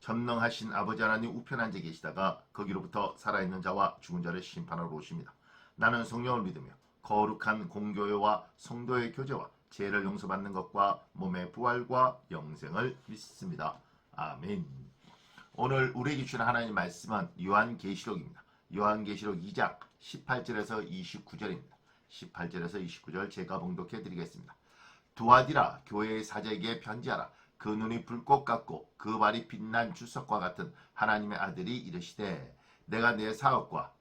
전능하신 아버지 하나님 우편 앉아 계시다가 거기로부터 살아있는 자와 죽은 자를 심판하러 오십니다. 나는 성령을 믿으며 거룩한 공교회와 성도의 교제와 죄를 용서받는 것과 몸의 부활과 영생을 믿습니다. 아멘. 오늘 우리에게 주는 하나님 말씀은 요한계시록입니다. 요한계시록 2장 18절에서 29절입니다. 18절에서 29절 제가 봉독해 드리겠습니다. 두아디라 교회의 사제에게 편지하라. 그 눈이 불꽃 같고 그 발이 빛난 주석과 같은 하나님의 아들이 이르시되 내가 내 사업과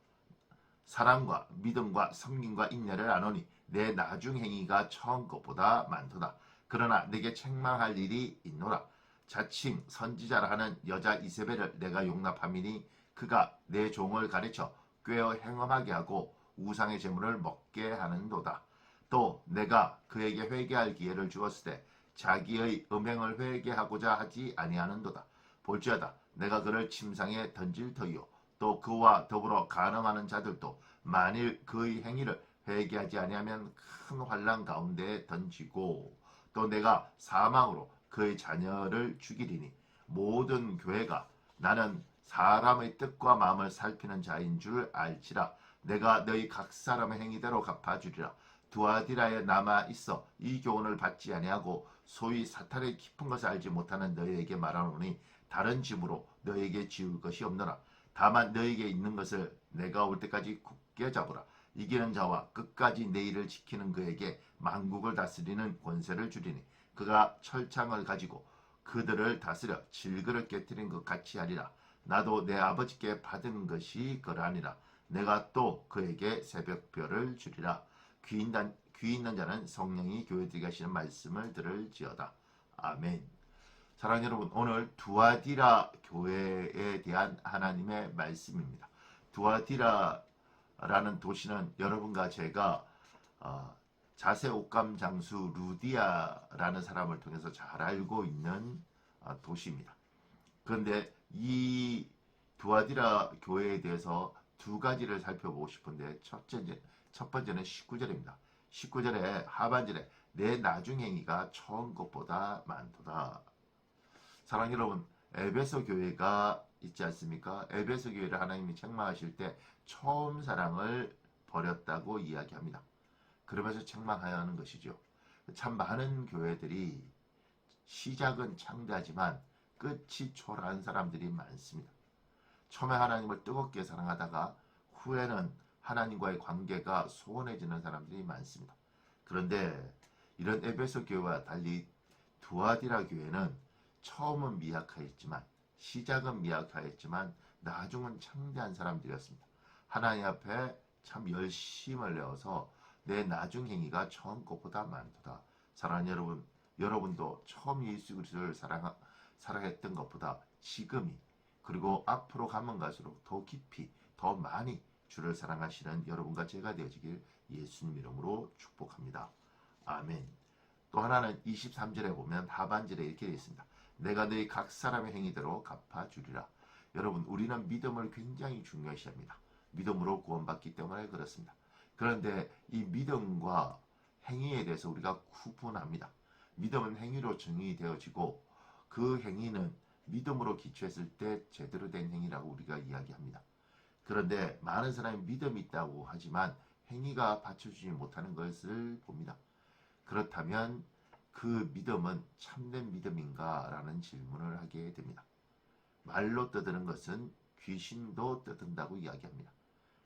사랑과 믿음과 섬김과 인내를 아노니 내 나중 행위가 처음 것보다 많도다. 그러나 내게 책망할 일이 있노라. 자칭 선지자라 하는 여자 이세벨을 내가 용납함이니 그가 내 종을 가르쳐 꿰어 행음하게 하고 우상의 재물을 먹게 하는도다. 또 내가 그에게 회개할 기회를 주었을 때 자기의 음행을 회개하고자 하지 아니하는도다. 볼지어다 내가 그를 침상에 던질 터이요. 또 그와 더불어 간음하는 자들도 만일 그의 행위를 회개하지 아니하면 큰 환란 가운데 던지고 또 내가 사망으로 그의 자녀를 죽이리니 모든 교회가 나는 사람의 뜻과 마음을 살피는 자인 줄 알지라. 내가 너희 각 사람의 행위대로 갚아주리라 두아디라에 남아 있어 이 교훈을 받지 아니하고 소위 사탄의 깊은 것을 알지 못하는 너희에게 말하노니 다른 집으로 너희에게 지울 것이 없노라. 다만 너희에게 있는 것을 내가 올 때까지 굳게 잡으라. 이기는 자와 끝까지 내 일을 지키는 그에게 만국을 다스리는 권세를 주리니 그가 철창을 가지고 그들을 다스려 질그를 깨뜨린 것 같이 하리라. 나도 내 아버지께 받은 것이 그러하니라. 내가 또 그에게 새벽별을 주리라 귀 있는, 귀 있는 자는 성령이 교회들에게 하시는 말씀을 들을지어다. 아멘. 사랑하는 여러분 오늘 두아디라 교회에 대한 하나님의 말씀입니다. 두아디라라는 도시는 여러분과 제가 어, 자세 옥감 장수 루디아라는 사람을 통해서 잘 알고 있는 어, 도시입니다. 그런데 이 두아디라 교회에 대해서 두 가지를 살펴보고 싶은데 첫째, 첫 번째는 19절입니다. 19절에 하반절에 내 나중 행위가 처음 것보다 많도다. 사랑 여러분, 에베소 교회가 있지 않습니까? 에베소 교회를 하나님이 책망하실 때 처음 사랑을 버렸다고 이야기합니다. 그러면서 책망하여 하는 것이죠. 참 많은 교회들이 시작은 창대하지만 끝이 초라한 사람들이 많습니다. 처음에 하나님을 뜨겁게 사랑하다가 후에는 하나님과의 관계가 소원해지는 사람들이 많습니다. 그런데 이런 에베소 교회와 달리 두아디라 교회는 처음은 미약하였지만 시작은 미약하였지만 나중은 창대한 사람들이었습니다. 하나님 앞에 참 열심을 내어서 내 나중 행위가 처음 것보다 많도다. 사랑하는 여러분, 여러분도 처음 예수 그리스도를 사랑 사랑했던 것보다 지금이 그리고 앞으로 가면 갈수록 더 깊이 더 많이 주를 사랑하시는 여러분과 제가 되어지길 예수님 이름으로 축복합니다. 아멘. 또 하나는 23절에 보면 하반절에 이렇게 되어 있습니다. 내가 너희 각 사람의 행위대로 갚아주리라. 여러분 우리는 믿음을 굉장히 중요시합니다. 믿음으로 구원받기 때문에 그렇습니다. 그런데 이 믿음과 행위에 대해서 우리가 구분합니다. 믿음은 행위로 정의되어지고 그 행위는 믿음으로 기초했을 때 제대로 된 행위라고 우리가 이야기합니다. 그런데 많은 사람이 믿음이 있다고 하지만 행위가 받쳐주지 못하는 것을 봅니다. 그렇다면 그 믿음은 참된 믿음인가? 라는 질문을 하게 됩니다. 말로 떠드는 것은 귀신도 떠든다고 이야기합니다.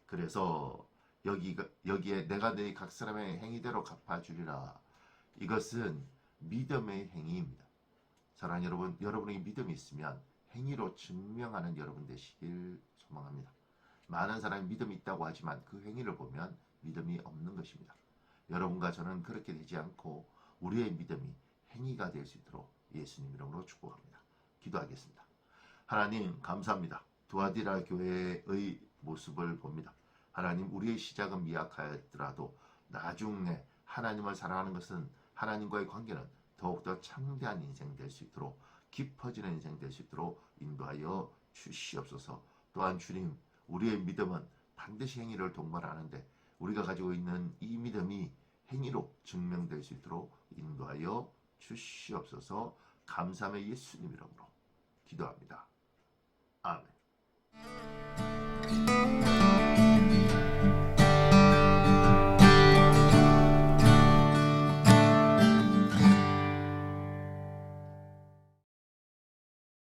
그래서 여기, 여기에 내가 너희 각 사람의 행위대로 갚아주리라. 이것은 믿음의 행위입니다. 사랑하는 여러분, 여러분에게 믿음이 있으면 행위로 증명하는 여러분 되시길 소망합니다. 많은 사람이 믿음이 있다고 하지만 그 행위를 보면 믿음이 없는 것입니다. 여러분과 저는 그렇게 되지 않고 우리의 믿음이 행위가 될 수 있도록 예수님 이름으로 축복합니다. 기도하겠습니다. 하나님 감사합니다. 두아디라 교회의 모습을 봅니다. 하나님 우리의 시작은 미약하더라도 나중에 하나님을 사랑하는 것은 하나님과의 관계는 더욱더 창대한 인생 될 수 있도록 깊어지는 인생 될 수 있도록 인도하여 주시옵소서. 또한 주님, 우리의 믿음은 반드시 행위를 동반하는데 우리가 가지고 있는 이 믿음이 행위로 증명될 수 있도록 인도하여 주시옵소서. 감사함의 예수님 이름으로 기도합니다. 아멘.